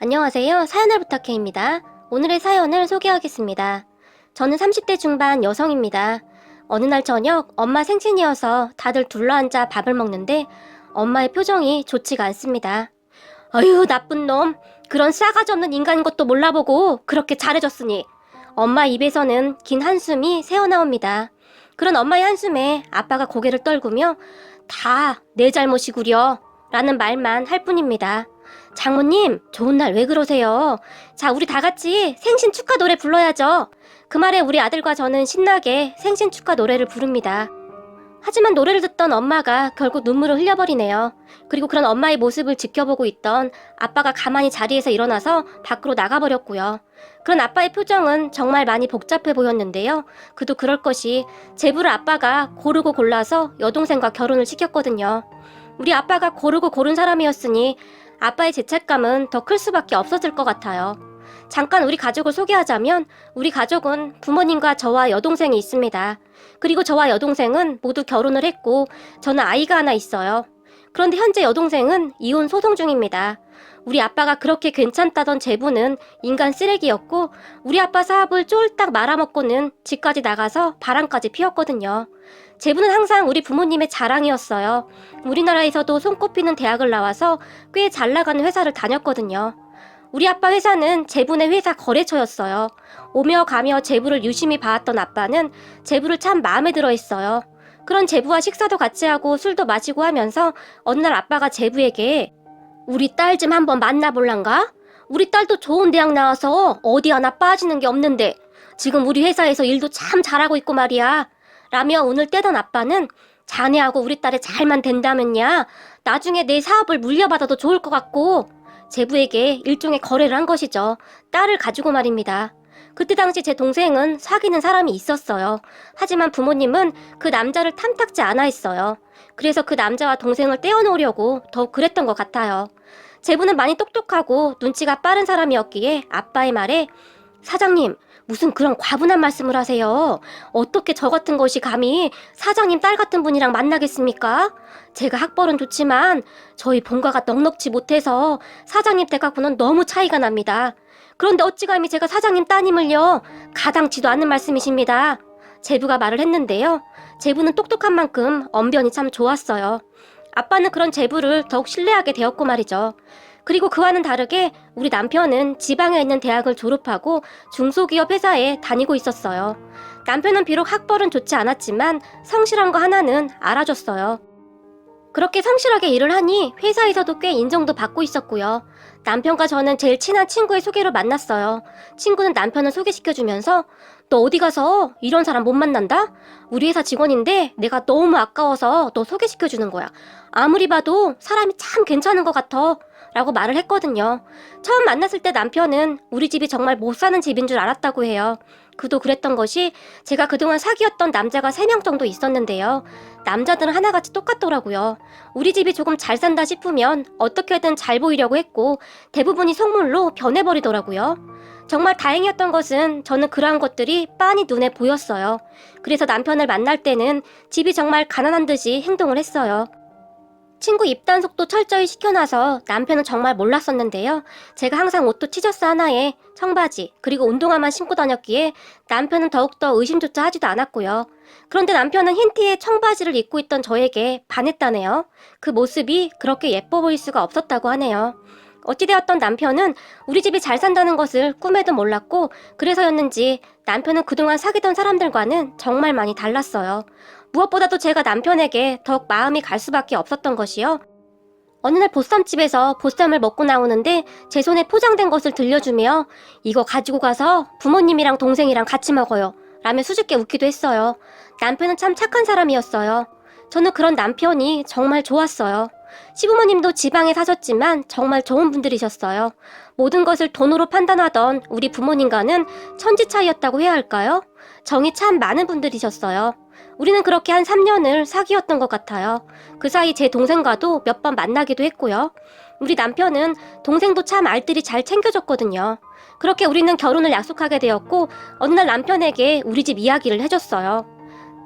안녕하세요. 사연을 부탁해입니다. 오늘의 사연을 소개하겠습니다. 저는 30대 중반 여성입니다. 어느 날 저녁 엄마 생신이어서 다들 둘러앉아 밥을 먹는데 엄마의 표정이 좋지가 않습니다. 아유, 나쁜 놈. 그런 싸가지 없는 인간인 것도 몰라보고 그렇게 잘해줬으니. 엄마 입에서는 긴 한숨이 새어나옵니다. 그런 엄마의 한숨에 아빠가 고개를 떨구며 다 내 잘못이구려. 라는 말만 할 뿐입니다. 장모님, 좋은 날 왜 그러세요? 자, 우리 다 같이 생신 축하 노래 불러야죠. 그 말에 우리 아들과 저는 신나게 생신 축하 노래를 부릅니다. 하지만 노래를 듣던 엄마가 결국 눈물을 흘려버리네요. 그리고 그런 엄마의 모습을 지켜보고 있던 아빠가 가만히 자리에서 일어나서 밖으로 나가버렸고요. 그런 아빠의 표정은 정말 많이 복잡해 보였는데요. 그도 그럴 것이 제부를 아빠가 고르고 골라서 여동생과 결혼을 시켰거든요. 우리 아빠가 고르고 고른 사람이었으니 아빠의 죄책감은 더 클 수밖에 없었을 것 같아요. 잠깐 우리 가족을 소개하자면 우리 가족은 부모님과 저와 여동생이 있습니다. 그리고 저와 여동생은 모두 결혼을 했고 저는 아이가 하나 있어요. 그런데 현재 여동생은 이혼 소송 중입니다. 우리 아빠가 그렇게 괜찮다던 제부는 인간 쓰레기였고 우리 아빠 사업을 쫄딱 말아먹고는 집까지 나가서 바람까지 피웠거든요. 제부는 항상 우리 부모님의 자랑이었어요. 우리나라에서도 손꼽히는 대학을 나와서 꽤 잘 나가는 회사를 다녔거든요. 우리 아빠 회사는 제부의 회사 거래처였어요. 오며 가며 제부를 유심히 봐왔던 아빠는 제부를 참 마음에 들어 했어요. 그런 제부와 식사도 같이 하고 술도 마시고 하면서 어느 날 아빠가 제부에게 우리 딸 좀 한번 만나볼란가? 우리 딸도 좋은 대학 나와서 어디 하나 빠지는 게 없는데 지금 우리 회사에서 일도 참 잘하고 있고 말이야. 라며 오늘 떼던 아빠는 자네하고 우리 딸이 잘만 된다면야 나중에 내 사업을 물려받아도 좋을 것 같고 제부에게 일종의 거래를 한 것이죠. 딸을 가지고 말입니다. 그때 당시 제 동생은 사귀는 사람이 있었어요. 하지만 부모님은 그 남자를 탐탁지 않아 했어요. 그래서 그 남자와 동생을 떼어놓으려고 더욱 그랬던 것 같아요. 제부는 많이 똑똑하고 눈치가 빠른 사람이었기에 아빠의 말에 사장님, 무슨 그런 과분한 말씀을 하세요. 어떻게 저 같은 것이 감히 사장님 딸 같은 분이랑 만나겠습니까? 제가 학벌은 좋지만 저희 본가가 넉넉지 못해서 사장님 댁하고는 너무 차이가 납니다. 그런데 어찌 감히 제가 사장님 따님을요 가당치도 않는 말씀이십니다. 제부가 말을 했는데요. 제부는 똑똑한 만큼 언변이 참 좋았어요. 아빠는 그런 제부를 더욱 신뢰하게 되었고 말이죠. 그리고 그와는 다르게 우리 남편은 지방에 있는 대학을 졸업하고 중소기업 회사에 다니고 있었어요. 남편은 비록 학벌은 좋지 않았지만 성실한 거 하나는 알아줬어요. 그렇게 성실하게 일을 하니 회사에서도 꽤 인정도 받고 있었고요. 남편과 저는 제일 친한 친구의 소개로 만났어요. 친구는 남편을 소개시켜주면서 너 어디 가서 이런 사람 못 만난다? 우리 회사 직원인데 내가 너무 아까워서 너 소개시켜주는 거야. 아무리 봐도 사람이 참 괜찮은 것 같아. 라고 말을 했거든요. 처음 만났을 때 남편은 우리 집이 정말 못 사는 집인 줄 알았다고 해요. 그도 그랬던 것이 제가 그동안 사귀었던 남자가 3명 정도 있었는데요. 남자들은 하나같이 똑같더라고요. 우리 집이 조금 잘 산다 싶으면 어떻게든 잘 보이려고 했고 대부분이 속물로 변해버리더라고요. 정말 다행이었던 것은 저는 그러한 것들이 빤히 눈에 보였어요. 그래서 남편을 만날 때는 집이 정말 가난한 듯이 행동을 했어요. 친구 입단속도 철저히 시켜놔서 남편은 정말 몰랐었는데요. 제가 항상 옷도 티셔츠 하나에 청바지 그리고 운동화만 신고 다녔기에 남편은 더욱더 의심조차 하지도 않았고요. 그런데 남편은 흰 티에 청바지를 입고 있던 저에게 반했다네요. 그 모습이 그렇게 예뻐 보일 수가 없었다고 하네요. 어찌되었던 남편은 우리 집이 잘 산다는 것을 꿈에도 몰랐고 그래서였는지 남편은 그동안 사귀던 사람들과는 정말 많이 달랐어요. 무엇보다도 제가 남편에게 더욱 마음이 갈 수밖에 없었던 것이요. 어느 날 보쌈집에서 보쌈을 먹고 나오는데 제 손에 포장된 것을 들려주며 이거 가지고 가서 부모님이랑 동생이랑 같이 먹어요. 라며 수줍게 웃기도 했어요. 남편은 참 착한 사람이었어요. 저는 그런 남편이 정말 좋았어요. 시부모님도 지방에 사셨지만 정말 좋은 분들이셨어요. 모든 것을 돈으로 판단하던 우리 부모님과는 천지 차이였다고 해야 할까요? 정이 참 많은 분들이셨어요. 우리는 그렇게 한 3년을 사귀었던 것 같아요. 그 사이 제 동생과도 몇 번 만나기도 했고요. 우리 남편은 동생도 참 알뜰히 잘 챙겨줬거든요. 그렇게 우리는 결혼을 약속하게 되었고 어느 날 남편에게 우리 집 이야기를 해줬어요.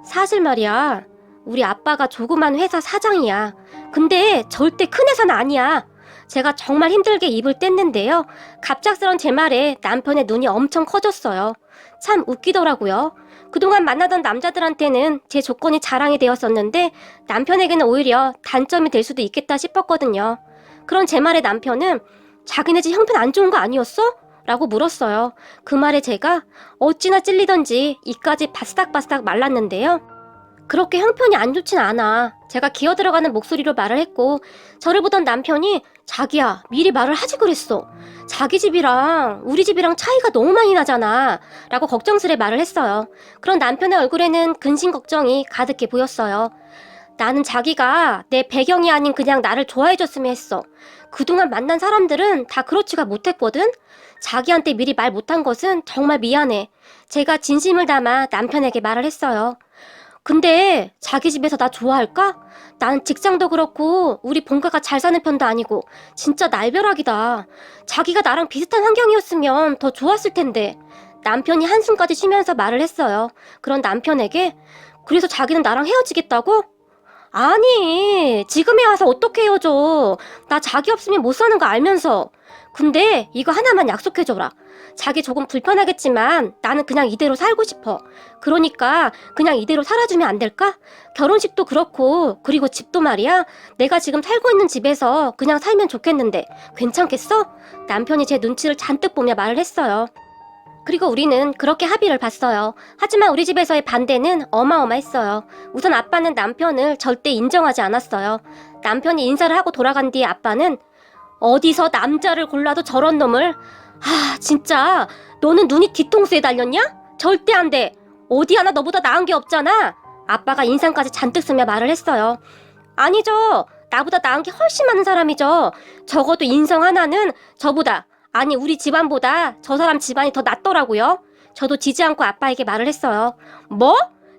사실 말이야. 우리 아빠가 조그만 회사 사장이야. 근데 절대 큰 회사는 아니야. 제가 정말 힘들게 입을 뗐는데요. 갑작스런 제 말에 남편의 눈이 엄청 커졌어요. 참 웃기더라고요. 그동안 만나던 남자들한테는 제 조건이 자랑이 되었었는데 남편에게는 오히려 단점이 될 수도 있겠다 싶었거든요. 그런 제 말에 남편은 자기네 집 형편 안 좋은 거 아니었어? 라고 물었어요. 그 말에 제가 어찌나 찔리던지 이까지 바싹바싹 말랐는데요. 그렇게 형편이 안 좋진 않아. 제가 기어 들어가는 목소리로 말을 했고, 저를 보던 남편이 자기야, 미리 말을 하지 그랬어. 자기 집이랑 우리 집이랑 차이가 너무 많이 나잖아. 라고 걱정스레 말을 했어요. 그런 남편의 얼굴에는 근심 걱정이 가득해 보였어요. 나는 자기가 내 배경이 아닌 그냥 나를 좋아해줬으면 했어. 그동안 만난 사람들은 다 그렇지가 못했거든? 자기한테 미리 말 못한 것은 정말 미안해. 제가 진심을 담아 남편에게 말을 했어요. 근데 자기 집에서 나 좋아할까? 난 직장도 그렇고 우리 본가가 잘 사는 편도 아니고 진짜 날벼락이다. 자기가 나랑 비슷한 환경이었으면 더 좋았을 텐데. 남편이 한숨까지 쉬면서 말을 했어요. 그런 남편에게 그래서 자기는 나랑 헤어지겠다고? 아니, 지금에 와서 어떻게 헤어져? 나 자기 없으면 못 사는 거 알면서. 근데 이거 하나만 약속해줘라. 자기 조금 불편하겠지만 나는 그냥 이대로 살고 싶어. 그러니까 그냥 이대로 살아주면 안 될까? 결혼식도 그렇고, 그리고 집도 말이야. 내가 지금 살고 있는 집에서 그냥 살면 좋겠는데, 괜찮겠어? 남편이 제 눈치를 잔뜩 보며 말을 했어요. 그리고 우리는 그렇게 합의를 봤어요. 하지만 우리 집에서의 반대는 어마어마했어요. 우선 아빠는 남편을 절대 인정하지 않았어요. 남편이 인사를 하고 돌아간 뒤에 아빠는 어디서 남자를 골라도 저런 놈을 아 진짜 너는 눈이 뒤통수에 달렸냐? 절대 안 돼. 어디 하나 너보다 나은 게 없잖아. 아빠가 인상까지 잔뜩 쓰며 말을 했어요. 아니죠. 나보다 나은 게 훨씬 많은 사람이죠. 적어도 인성 하나는 저보다 아니 우리 집안보다 저 사람 집안이 더 낫더라고요. 저도 지지 않고 아빠에게 말을 했어요. 뭐?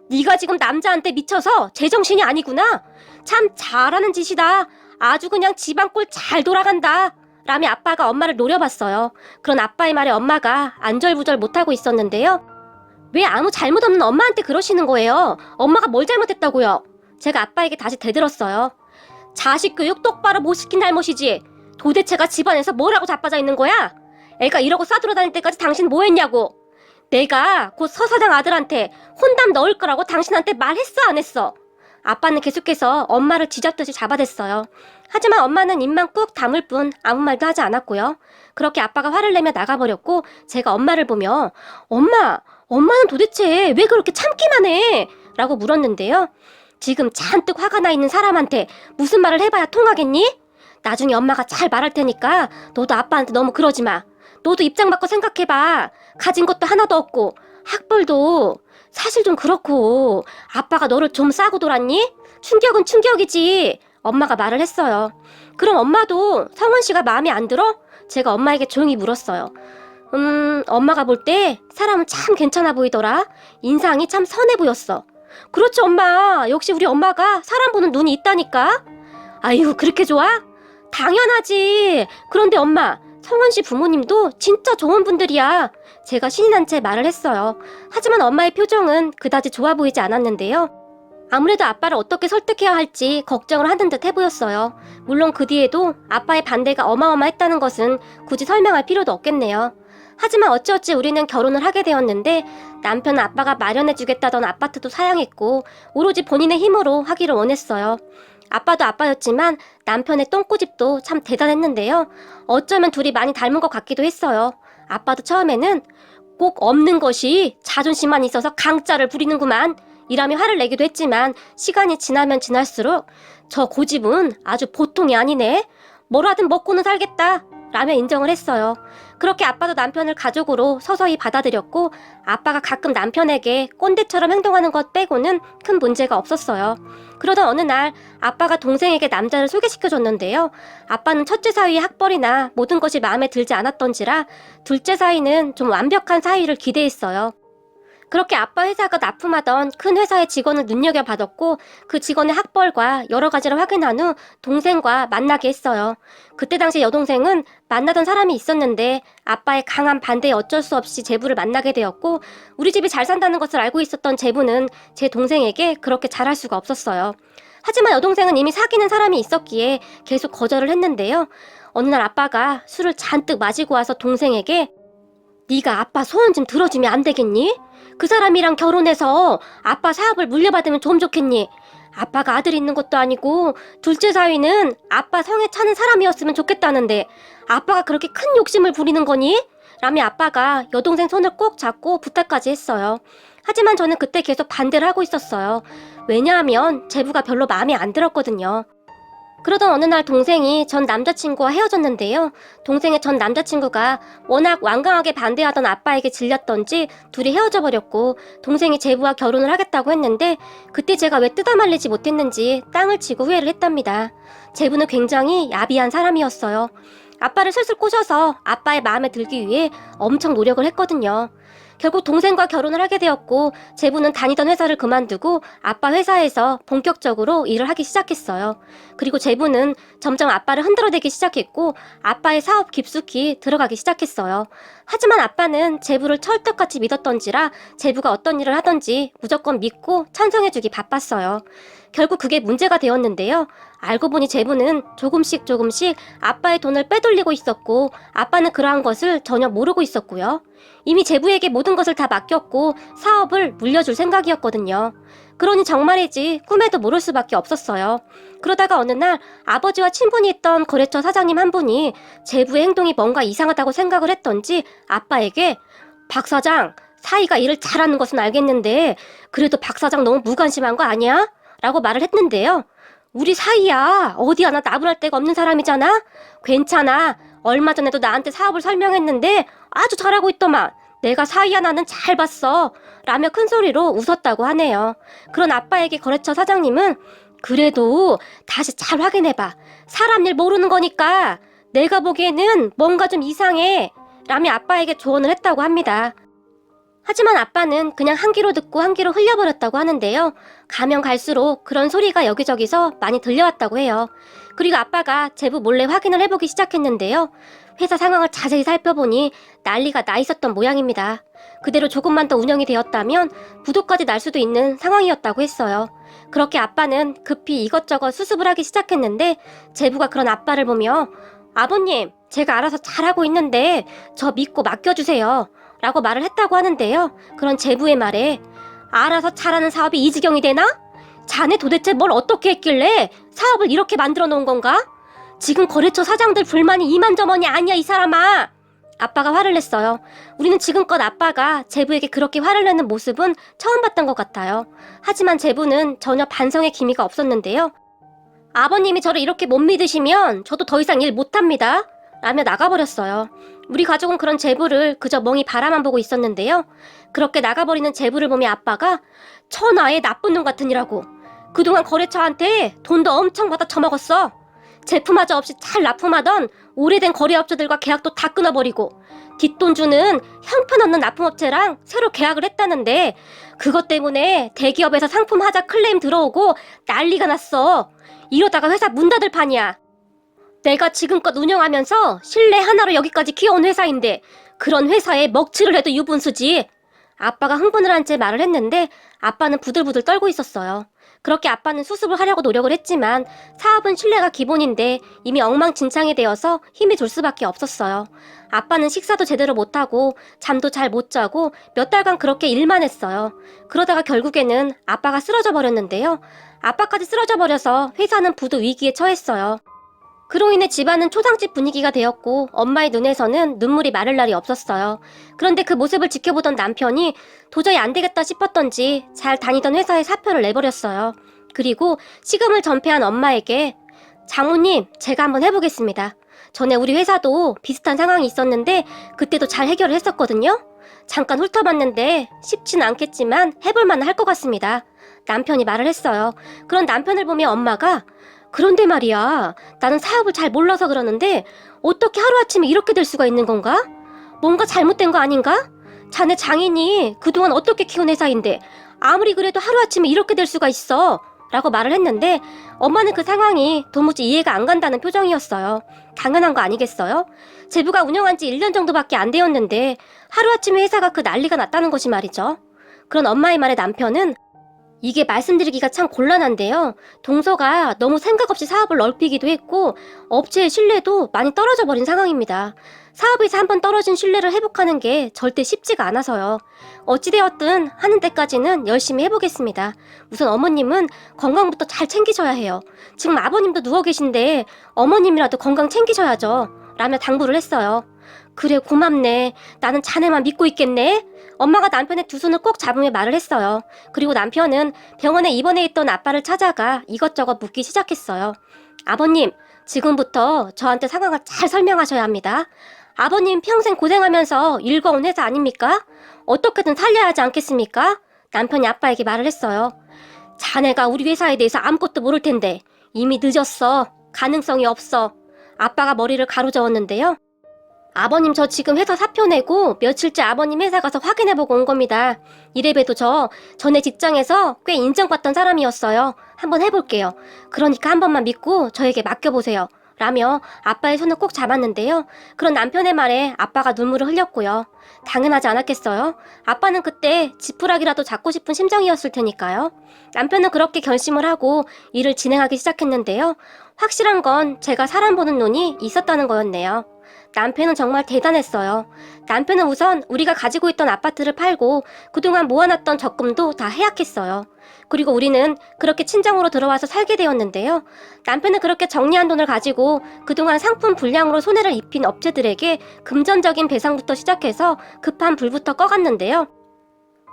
네가 지금 남자한테 미쳐서 제정신이 아니구나. 참 잘하는 짓이다. 아주 그냥 집안 꼴 잘 돌아간다. 라며 아빠가 엄마를 노려봤어요. 그런 아빠의 말에 엄마가 안절부절 못하고 있었는데요. 왜 아무 잘못 없는 엄마한테 그러시는 거예요? 엄마가 뭘 잘못했다고요? 제가 아빠에게 다시 대들었어요. 자식 교육 똑바로 못 시킨 잘못이지. 도대체가 집안에서 뭐라고 자빠져 있는 거야? 애가 이러고 싸돌아 다닐 때까지 당신 뭐 했냐고. 내가 곧 서사장 아들한테 혼담 넣을 거라고 당신한테 말했어 안 했어? 아빠는 계속해서 엄마를 쥐잡듯이 잡아댔어요. 하지만 엄마는 입만 꾹 다물 뿐 아무 말도 하지 않았고요. 그렇게 아빠가 화를 내며 나가버렸고 제가 엄마를 보며 엄마, 엄마는 도대체 왜 그렇게 참기만 해? 라고 물었는데요. 지금 잔뜩 화가 나 있는 사람한테 무슨 말을 해봐야 통하겠니? 나중에 엄마가 잘 말할 테니까 너도 아빠한테 너무 그러지 마. 너도 입장 바꿔 생각해봐. 가진 것도 하나도 없고 학벌도 사실 좀 그렇고 아빠가 너를 좀 싸고 돌았니? 충격은 충격이지. 엄마가 말을 했어요. 그럼 엄마도 성원 씨가 마음에 안 들어? 제가 엄마에게 조용히 물었어요. 음, 엄마가 볼 때 사람은 참 괜찮아 보이더라. 인상이 참 선해 보였어. 그렇지, 엄마. 역시 우리 엄마가 사람 보는 눈이 있다니까. 아유, 그렇게 좋아? 당연하지. 그런데 엄마, 성원 씨 부모님도 진짜 좋은 분들이야. 제가 신이 난 채 말을 했어요. 하지만 엄마의 표정은 그다지 좋아 보이지 않았는데요. 아무래도 아빠를 어떻게 설득해야 할지 걱정을 하는 듯 해 보였어요. 물론 그 뒤에도 아빠의 반대가 어마어마했다는 것은 굳이 설명할 필요도 없겠네요. 하지만 어찌어찌 우리는 결혼을 하게 되었는데 남편은 아빠가 마련해주겠다던 아파트도 사양했고 오로지 본인의 힘으로 하기를 원했어요. 아빠도 아빠였지만 남편의 똥꼬집도 참 대단했는데요. 어쩌면 둘이 많이 닮은 것 같기도 했어요. 아빠도 처음에는 꼭 없는 것이 자존심만 있어서 강짜를 부리는구만. 이라며 화를 내기도 했지만 시간이 지나면 지날수록 저 고집은 아주 보통이 아니네. 뭐라든 먹고는 살겠다. 라며 인정을 했어요. 그렇게 아빠도 남편을 가족으로 서서히 받아들였고 아빠가 가끔 남편에게 꼰대처럼 행동하는 것 빼고는 큰 문제가 없었어요. 그러던 어느 날 아빠가 동생에게 남자를 소개시켜줬는데요. 아빠는 첫째 사위의 학벌이나 모든 것이 마음에 들지 않았던지라 둘째 사위는 좀 완벽한 사위를 기대했어요. 그렇게 아빠 회사가 납품하던 큰 회사의 직원을 눈여겨받았고 그 직원의 학벌과 여러 가지를 확인한 후 동생과 만나게 했어요. 그때 당시 여동생은 만나던 사람이 있었는데 아빠의 강한 반대에 어쩔 수 없이 제부를 만나게 되었고 우리 집이 잘 산다는 것을 알고 있었던 제부는 제 동생에게 그렇게 잘할 수가 없었어요. 하지만 여동생은 이미 사귀는 사람이 있었기에 계속 거절을 했는데요. 어느 날 아빠가 술을 잔뜩 마시고 와서 동생에게 네가 아빠 소원 좀 들어주면 안 되겠니? 그 사람이랑 결혼해서 아빠 사업을 물려받으면 좀 좋겠니? 아빠가 아들 있는 것도 아니고 둘째 사위는 아빠 성에 차는 사람이었으면 좋겠다는데 아빠가 그렇게 큰 욕심을 부리는 거니? 라며 아빠가 여동생 손을 꼭 잡고 부탁까지 했어요. 하지만 저는 그때 계속 반대를 하고 있었어요. 왜냐하면 제부가 별로 마음에 안 들었거든요. 그러던 어느 날 동생이 전 남자친구와 헤어졌는데요. 동생의 전 남자친구가 워낙 완강하게 반대하던 아빠에게 질렸던지 둘이 헤어져 버렸고 동생이 제부와 결혼을 하겠다고 했는데 그때 제가 왜 뜯어말리지 못했는지 땅을 치고 후회를 했답니다. 제부는 굉장히 야비한 사람이었어요. 아빠를 슬슬 꼬셔서 아빠의 마음에 들기 위해 엄청 노력을 했거든요. 결국 동생과 결혼을 하게 되었고 제부는 다니던 회사를 그만두고 아빠 회사에서 본격적으로 일을 하기 시작했어요. 그리고 제부는 점점 아빠를 흔들어대기 시작했고 아빠의 사업 깊숙이 들어가기 시작했어요. 하지만 아빠는 제부를 철떡같이 믿었던지라 제부가 어떤 일을 하던지 무조건 믿고 찬성해주기 바빴어요. 결국 그게 문제가 되었는데요. 알고 보니 제부는 조금씩 조금씩 아빠의 돈을 빼돌리고 있었고 아빠는 그러한 것을 전혀 모르고 있었고요. 이미 제부에게 모든 것을 다 맡겼고 사업을 물려줄 생각이었거든요. 그러니 정말이지 꿈에도 모를 수밖에 없었어요. 그러다가 어느 날 아버지와 친분이 있던 거래처 사장님 한 분이 제부의 행동이 뭔가 이상하다고 생각을 했던지 아빠에게 박 사장 사이가 일을 잘하는 것은 알겠는데 그래도 박 사장 너무 무관심한 거 아니야? 라고 말을 했는데요. 우리 사이야 어디 하나 나불할 데가 없는 사람이잖아? 괜찮아 얼마 전에도 나한테 사업을 설명했는데 아주 잘하고 있더만 내가 사이 하나는 잘 봤어 라며 큰 소리로 웃었다고 하네요. 그런 아빠에게 거래처 사장님은 그래도 다시 잘 확인해봐. 사람 일 모르는 거니까 내가 보기에는 뭔가 좀 이상해. 라며 아빠에게 조언을 했다고 합니다. 하지만 아빠는 그냥 한 귀로 듣고 한 귀로 흘려버렸다고 하는데요. 가면 갈수록 그런 소리가 여기저기서 많이 들려왔다고 해요. 그리고 아빠가 제부 몰래 확인을 해보기 시작했는데요. 회사 상황을 자세히 살펴보니 난리가 나 있었던 모양입니다. 그대로 조금만 더 운영이 되었다면 부도까지 날 수도 있는 상황이었다고 했어요. 그렇게 아빠는 급히 이것저것 수습을 하기 시작했는데 제부가 그런 아빠를 보며 아버님, 제가 알아서 잘하고 있는데 저 믿고 맡겨주세요. 라고 말을 했다고 하는데요. 그런 제부의 말에 알아서 잘하는 사업이 이 지경이 되나? 자네 도대체 뭘 어떻게 했길래 사업을 이렇게 만들어 놓은 건가? 지금 거래처 사장들 불만이 이만저만이 아니야 이 사람아. 아빠가 화를 냈어요. 우리는 지금껏 아빠가 제부에게 그렇게 화를 내는 모습은 처음 봤던 것 같아요. 하지만 제부는 전혀 반성의 기미가 없었는데요. 아버님이 저를 이렇게 못 믿으시면 저도 더 이상 일 못합니다. 라며 나가버렸어요. 우리 가족은 그런 제부를 그저 멍이 바라만 보고 있었는데요. 그렇게 나가버리는 제부를 보며 아빠가 천하의 나쁜 놈 같으니라고. 그동안 거래처한테 돈도 엄청 받아 처먹었어. 제품하자 없이 잘 납품하던 오래된 거래업체들과 계약도 다 끊어버리고 뒷돈 주는 형편없는 납품업체랑 새로 계약을 했다는데 그것 때문에 대기업에서 상품 하자 클레임 들어오고 난리가 났어. 이러다가 회사 문 닫을 판이야. 내가 지금껏 운영하면서 신뢰 하나로 여기까지 키워온 회사인데 그런 회사에 먹칠을 해도 유분수지. 아빠가 흥분을 한 채 말을 했는데 아빠는 부들부들 떨고 있었어요. 그렇게 아빠는 수습을 하려고 노력을 했지만 사업은 신뢰가 기본인데 이미 엉망진창이 되어서 힘이 들 수밖에 없었어요. 아빠는 식사도 제대로 못하고 잠도 잘 못 자고 몇 달간 그렇게 일만 했어요. 그러다가 결국에는 아빠가 쓰러져 버렸는데요. 아빠까지 쓰러져 버려서 회사는 부도 위기에 처했어요. 그로 인해 집안은 초상집 분위기가 되었고 엄마의 눈에서는 눈물이 마를 날이 없었어요. 그런데 그 모습을 지켜보던 남편이 도저히 안 되겠다 싶었던지 잘 다니던 회사에 사표를 내버렸어요. 그리고 시금을 전폐한 엄마에게 장모님, 제가 한번 해보겠습니다. 전에 우리 회사도 비슷한 상황이 있었는데 그때도 잘 해결을 했었거든요. 잠깐 훑어봤는데 쉽진 않겠지만 해볼 만 할 것 같습니다. 남편이 말을 했어요. 그런 남편을 보며 엄마가 그런데 말이야, 나는 사업을 잘 몰라서 그러는데 어떻게 하루아침에 이렇게 될 수가 있는 건가? 뭔가 잘못된 거 아닌가? 자네 장인이 그동안 어떻게 키운 회사인데 아무리 그래도 하루아침에 이렇게 될 수가 있어. 라고 말을 했는데 엄마는 그 상황이 도무지 이해가 안 간다는 표정이었어요. 당연한 거 아니겠어요? 제부가 운영한 지 1년 정도밖에 안 되었는데 하루아침에 회사가 그 난리가 났다는 것이 말이죠. 그런 엄마의 말에 남편은 이게 말씀드리기가 참 곤란한데요. 동서가 너무 생각 없이 사업을 넓히기도 했고 업체의 신뢰도 많이 떨어져 버린 상황입니다. 사업에서 한번 떨어진 신뢰를 회복하는 게 절대 쉽지가 않아서요. 어찌되었든 하는 데까지는 열심히 해보겠습니다. 우선 어머님은 건강부터 잘 챙기셔야 해요. 지금 아버님도 누워 계신데 어머님이라도 건강 챙기셔야죠. 라며 당부를 했어요. 그래 고맙네. 나는 자네만 믿고 있겠네. 엄마가 남편의 두 손을 꼭 잡으며 말을 했어요. 그리고 남편은 병원에 입원해 있던 아빠를 찾아가 이것저것 묻기 시작했어요. 아버님, 지금부터 저한테 상황을 잘 설명하셔야 합니다. 아버님 평생 고생하면서 일궈온 회사 아닙니까? 어떻게든 살려야 하지 않겠습니까? 남편이 아빠에게 말을 했어요. 자네가 우리 회사에 대해서 아무것도 모를 텐데 이미 늦었어. 가능성이 없어. 아빠가 머리를 가로저었는데요. 아버님 저 지금 회사 사표 내고 며칠째 아버님 회사 가서 확인해보고 온 겁니다. 이래봬도 저 전에 직장에서 꽤 인정받던 사람이었어요. 한번 해볼게요. 그러니까 한 번만 믿고 저에게 맡겨보세요. 라며 아빠의 손을 꼭 잡았는데요. 그런 남편의 말에 아빠가 눈물을 흘렸고요. 당연하지 않았겠어요? 아빠는 그때 지푸라기라도 잡고 싶은 심정이었을 테니까요. 남편은 그렇게 결심을 하고 일을 진행하기 시작했는데요. 확실한 건 제가 사람 보는 눈이 있었다는 거였네요. 남편은 정말 대단했어요. 남편은 우선 우리가 가지고 있던 아파트를 팔고 그동안 모아놨던 적금도 다 해약했어요. 그리고 우리는 그렇게 친정으로 들어와서 살게 되었는데요. 남편은 그렇게 정리한 돈을 가지고 그동안 상품 불량으로 손해를 입힌 업체들에게 금전적인 배상부터 시작해서 급한 불부터 꺼갔는데요.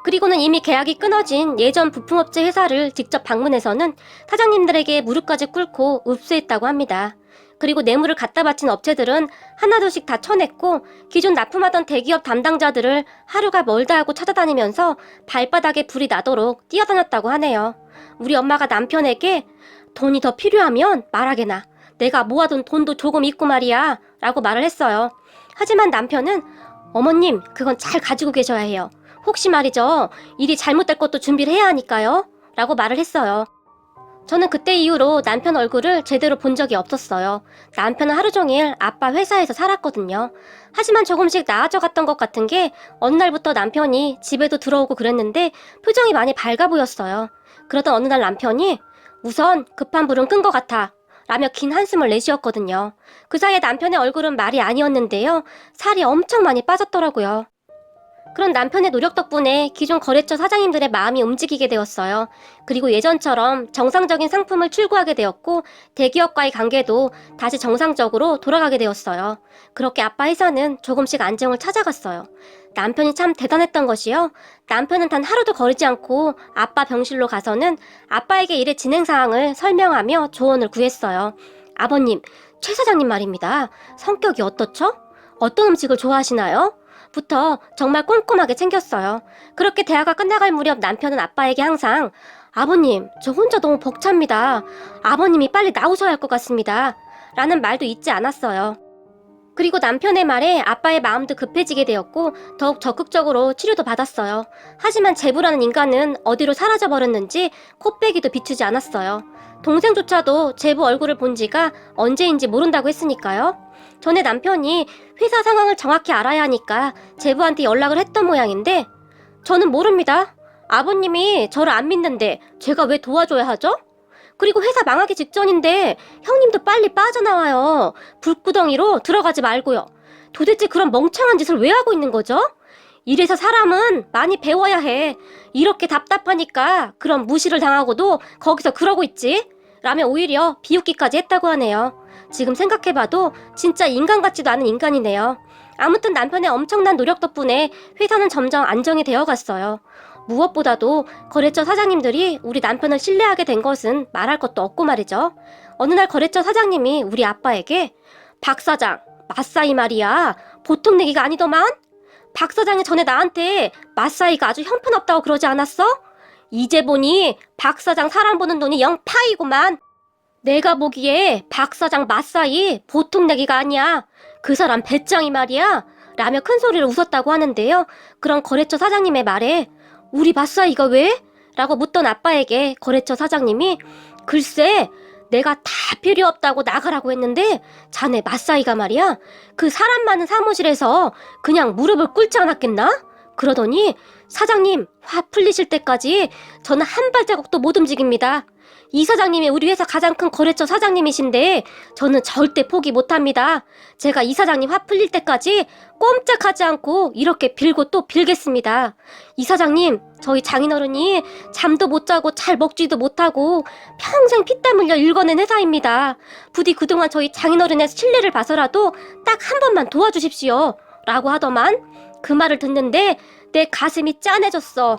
그리고는 이미 계약이 끊어진 예전 부품업체 회사를 직접 방문해서는 사장님들에게 무릎까지 꿇고 읍수했다고 합니다. 그리고 뇌물을 갖다 바친 업체들은 하나둘씩 다 쳐냈고 기존 납품하던 대기업 담당자들을 하루가 멀다 하고 찾아다니면서 발바닥에 불이 나도록 뛰어다녔다고 하네요. 우리 엄마가 남편에게 돈이 더 필요하면 말하게나. 내가 모아둔 돈도 조금 있고 말이야. 라고 말을 했어요. 하지만 남편은 어머님, 그건 잘 가지고 계셔야 해요. 혹시 말이죠. 일이 잘못될 것도 준비를 해야 하니까요. 라고 말을 했어요. 저는 그때 이후로 남편 얼굴을 제대로 본 적이 없었어요. 남편은 하루 종일 아빠 회사에서 살았거든요. 하지만 조금씩 나아져 갔던 것 같은 게 어느 날부터 남편이 집에도 들어오고 그랬는데 표정이 많이 밝아 보였어요. 그러던 어느 날 남편이 우선 급한 불은 끈 것 같아. 라며 긴 한숨을 내쉬었거든요. 그 사이에 남편의 얼굴은 말이 아니었는데요. 살이 엄청 많이 빠졌더라고요. 그런 남편의 노력 덕분에 기존 거래처 사장님들의 마음이 움직이게 되었어요. 그리고 예전처럼 정상적인 상품을 출고하게 되었고 대기업과의 관계도 다시 정상적으로 돌아가게 되었어요. 그렇게 아빠 회사는 조금씩 안정을 찾아갔어요. 남편이 참 대단했던 것이요. 남편은 단 하루도 거르지 않고 아빠 병실로 가서는 아빠에게 일의 진행 사항을 설명하며 조언을 구했어요. 아버님, 최 사장님 말입니다. 성격이 어떻죠? 어떤 음식을 좋아하시나요? 부터 정말 꼼꼼하게 챙겼어요. 그렇게 대화가 끝나갈 무렵 남편은 아빠에게 항상 아버님, 저 혼자 너무 벅찹니다. 아버님이 빨리 나오셔야 할 것 같습니다. 라는 말도 잊지 않았어요. 그리고 남편의 말에 아빠의 마음도 급해지게 되었고 더욱 적극적으로 치료도 받았어요. 하지만 제부라는 인간은 어디로 사라져 버렸는지 코빼기도 비추지 않았어요. 동생조차도 제부 얼굴을 본 지가 언제인지 모른다고 했으니까요. 전에 남편이 회사 상황을 정확히 알아야 하니까 제부한테 연락을 했던 모양인데 저는 모릅니다. 아버님이 저를 안 믿는데 제가 왜 도와줘야 하죠? 그리고 회사 망하기 직전인데 형님도 빨리 빠져나와요. 불구덩이로 들어가지 말고요. 도대체 그런 멍청한 짓을 왜 하고 있는 거죠? 이래서 사람은 많이 배워야 해. 이렇게 답답하니까 그런 무시를 당하고도 거기서 그러고 있지. 라며 오히려 비웃기까지 했다고 하네요. 지금 생각해봐도 진짜 인간 같지도 않은 인간이네요. 아무튼 남편의 엄청난 노력 덕분에 회사는 점점 안정이 되어 갔어요. 무엇보다도 거래처 사장님들이 우리 남편을 신뢰하게 된 것은 말할 것도 없고 말이죠. 어느 날 거래처 사장님이 우리 아빠에게 박 사장, 마사이 말이야. 보통 내기가 아니더만? 박 사장이 전에 나한테 마사이가 아주 형편없다고 그러지 않았어? 이제 보니 박 사장 사람 보는 눈이 영 파이구만. 내가 보기에 박 사장 마사이 보통 내기가 아니야. 그 사람 배짱이 말이야. 라며 큰 소리를 웃었다고 하는데요. 그런 거래처 사장님의 말에 우리 마사이가 왜? 라고 묻던 아빠에게 거래처 사장님이 글쎄 내가 다 필요 없다고 나가라고 했는데 자네 마사이가 말이야 그 사람 많은 사무실에서 그냥 무릎을 꿇지 않았겠나? 그러더니 사장님 화 풀리실 때까지 저는 한 발자국도 못 움직입니다. 이 사장님이 우리 회사 가장 큰 거래처 사장님이신데 저는 절대 포기 못합니다. 제가 이 사장님 화 풀릴 때까지 꼼짝하지 않고 이렇게 빌고 또 빌겠습니다. 이 사장님 저희 장인어른이 잠도 못 자고 잘 먹지도 못하고 평생 피땀 흘려 읽어낸 회사입니다. 부디 그동안 저희 장인어른의 신뢰를 봐서라도 딱 한 번만 도와주십시오. 라고 하더만 그 말을 듣는데 내 가슴이 짠해졌어.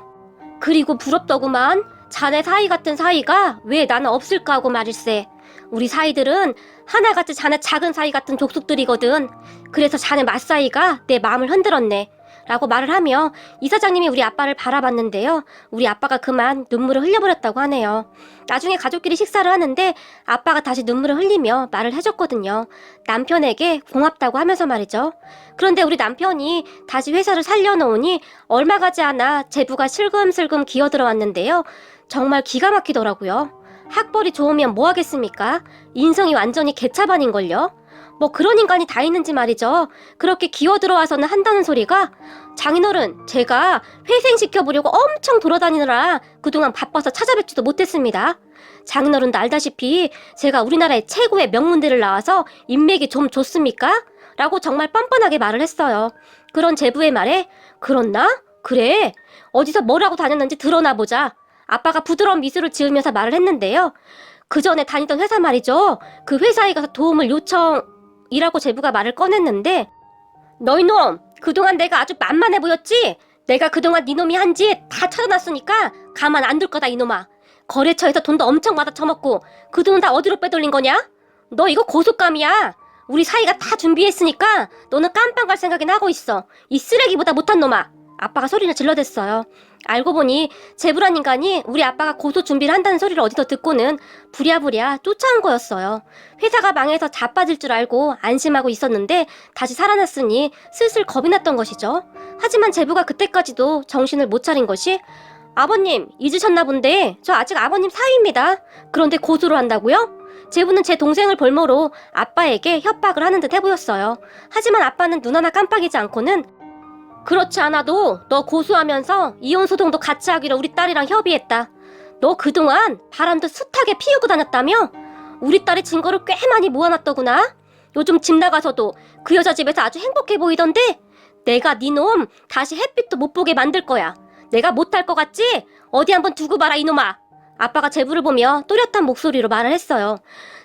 그리고 부럽더구만 자네 사이 같은 사이가 왜 나는 없을까 하고 말일세. 우리 사이들은 하나같이 자네 작은 사이 같은 족속들이거든. 그래서 자네 맞사이가 내 마음을 흔들었네. 라고 말을 하며 이 사장님이 우리 아빠를 바라봤는데요. 우리 아빠가 그만 눈물을 흘려버렸다고 하네요. 나중에 가족끼리 식사를 하는데 아빠가 다시 눈물을 흘리며 말을 해줬거든요. 남편에게 고맙다고 하면서 말이죠. 그런데 우리 남편이 다시 회사를 살려놓으니 얼마 가지 않아 제부가 슬금슬금 기어들어왔는데요. 정말 기가 막히더라고요. 학벌이 좋으면 뭐 하겠습니까? 인성이 완전히 개차반인걸요? 뭐 그런 인간이 다 있는지 말이죠. 그렇게 기어 들어와서는 한다는 소리가 장인어른 제가 회생시켜 보려고 엄청 돌아다니느라 그동안 바빠서 찾아뵙지도 못했습니다. 장인어른도 알다시피 제가 우리나라의 최고의 명문대를 나와서 인맥이 좀 좋습니까? 라고 정말 뻔뻔하게 말을 했어요. 그런 제부의 말에 그렇나? 그래. 어디서 뭐라고 다녔는지 드러나 보자. 아빠가 부드러운 미소를 지으면서 말을 했는데요. 그 전에 다니던 회사 말이죠. 그 회사에 가서 도움을 요청이라고 제부가 말을 꺼냈는데 너희 놈 그동안 내가 아주 만만해 보였지? 내가 그동안 네 놈이 한 짓 다 찾아놨으니까 가만 안 둘 거다 이놈아. 거래처에서 돈도 엄청 받아 처먹고 그 돈 다 어디로 빼돌린 거냐? 너 이거 고속감이야. 우리 사이가 다 준비했으니까 너는 깜빵 갈 생각이나 하고 있어. 이 쓰레기보다 못한 놈아. 아빠가 소리를 질러댔어요. 알고 보니 제부란 인간이 우리 아빠가 고소 준비를 한다는 소리를 어디서 듣고는 부랴부랴 쫓아온 거였어요. 회사가 망해서 자빠질 줄 알고 안심하고 있었는데 다시 살아났으니 슬슬 겁이 났던 것이죠. 하지만 제부가 그때까지도 정신을 못 차린 것이 아버님 잊으셨나 본데 저 아직 아버님 사위입니다. 그런데 고소를 한다고요? 제부는 제 동생을 볼모로 아빠에게 협박을 하는 듯 해 보였어요. 하지만 아빠는 눈 하나 깜빡이지 않고는 그렇지 않아도 너 고소하면서 이혼 소송도 같이 하기로 우리 딸이랑 협의했다. 너 그동안 바람도 숱하게 피우고 다녔다며? 우리 딸이 증거를 꽤 많이 모아놨더구나. 요즘 집 나가서도 그 여자 집에서 아주 행복해 보이던데 내가 네 놈 다시 햇빛도 못 보게 만들 거야. 내가 못할 것 같지? 어디 한번 두고 봐라 이놈아. 아빠가 제부를 보며 또렷한 목소리로 말을 했어요.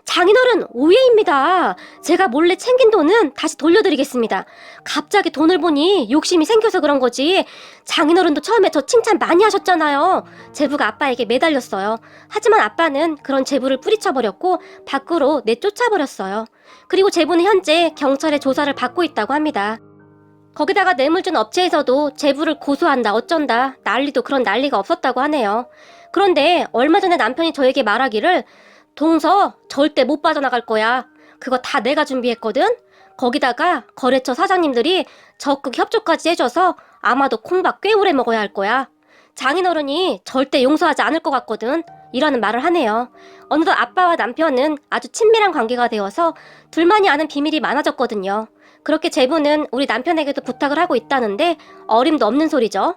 장인어른 오해입니다. 제가 몰래 챙긴 돈은 다시 돌려드리겠습니다. 갑자기 돈을 보니 욕심이 생겨서 그런 거지. 장인어른도 처음에 저 칭찬 많이 하셨잖아요. 제부가 아빠에게 매달렸어요. 하지만 아빠는 그런 제부를 뿌리쳐버렸고 밖으로 내쫓아버렸어요. 그리고 제부는 현재 경찰의 조사를 받고 있다고 합니다. 거기다가 뇌물 준 업체에서도 제부를 고소한다 어쩐다 난리도 그런 난리가 없었다고 하네요. 그런데 얼마 전에 남편이 저에게 말하기를 동서 절대 못 빠져나갈 거야. 그거 다 내가 준비했거든. 거기다가 거래처 사장님들이 적극 협조까지 해줘서 아마도 콩밥 꽤 오래 먹어야 할 거야. 장인어른이 절대 용서하지 않을 것 같거든. 이라는 말을 하네요. 어느덧 아빠와 남편은 아주 친밀한 관계가 되어서 둘만이 아는 비밀이 많아졌거든요. 그렇게 제부는 우리 남편에게도 부탁을 하고 있다는데 어림도 없는 소리죠.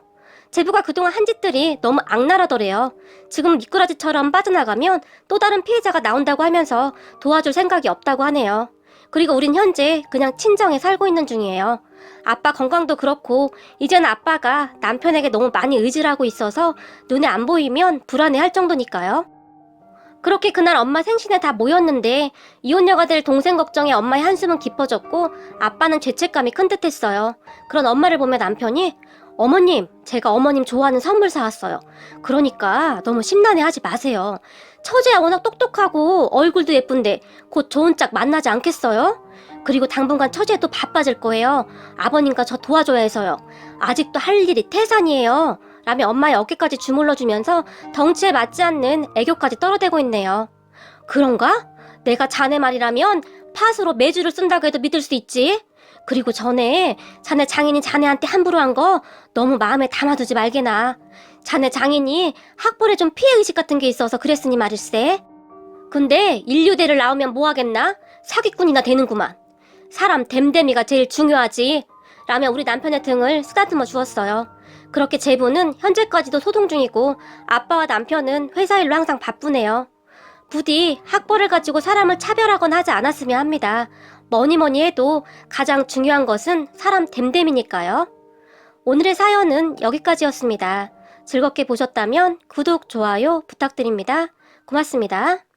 제부가 그동안 한 짓들이 너무 악랄하더래요. 지금 미꾸라지처럼 빠져나가면 또 다른 피해자가 나온다고 하면서 도와줄 생각이 없다고 하네요. 그리고 우린 현재 그냥 친정에 살고 있는 중이에요. 아빠 건강도 그렇고 이제는 아빠가 남편에게 너무 많이 의지를 하고 있어서 눈에 안 보이면 불안해할 정도니까요. 그렇게 그날 엄마 생신에 다 모였는데 이혼녀가 될 동생 걱정에 엄마의 한숨은 깊어졌고 아빠는 죄책감이 큰 듯했어요. 그런 엄마를 보며 남편이 어머님, 제가 어머님 좋아하는 선물 사왔어요. 그러니까 너무 심란해 하지 마세요. 처제야 워낙 똑똑하고 얼굴도 예쁜데 곧 좋은 짝 만나지 않겠어요? 그리고 당분간 처제도 바빠질 거예요. 아버님과 저 도와줘야 해서요. 아직도 할 일이 태산이에요. 라며 엄마의 어깨까지 주물러 주면서 덩치에 맞지 않는 애교까지 떨어대고 있네요. 그런가? 내가 자네 말이라면 팥으로 매주를 쓴다고 해도 믿을 수 있지? 그리고 전에 자네 장인이 자네한테 함부로 한 거 너무 마음에 담아두지 말게나. 자네 장인이 학벌에 좀 피해 의식 같은 게 있어서 그랬으니 말일세. 근데 인류대를 나오면 뭐 하겠나? 사기꾼이나 되는구만. 사람 댐댐이가 제일 중요하지. 라며 우리 남편의 등을 쓰다듬어 주었어요. 그렇게 제부는 현재까지도 소송 중이고 아빠와 남편은 회사 일로 항상 바쁘네요. 부디 학벌을 가지고 사람을 차별하거나 하지 않았으면 합니다. 뭐니 뭐니 해도 가장 중요한 것은 사람 됨됨이니까요. 오늘의 사연은 여기까지였습니다. 즐겁게 보셨다면 구독, 좋아요 부탁드립니다. 고맙습니다.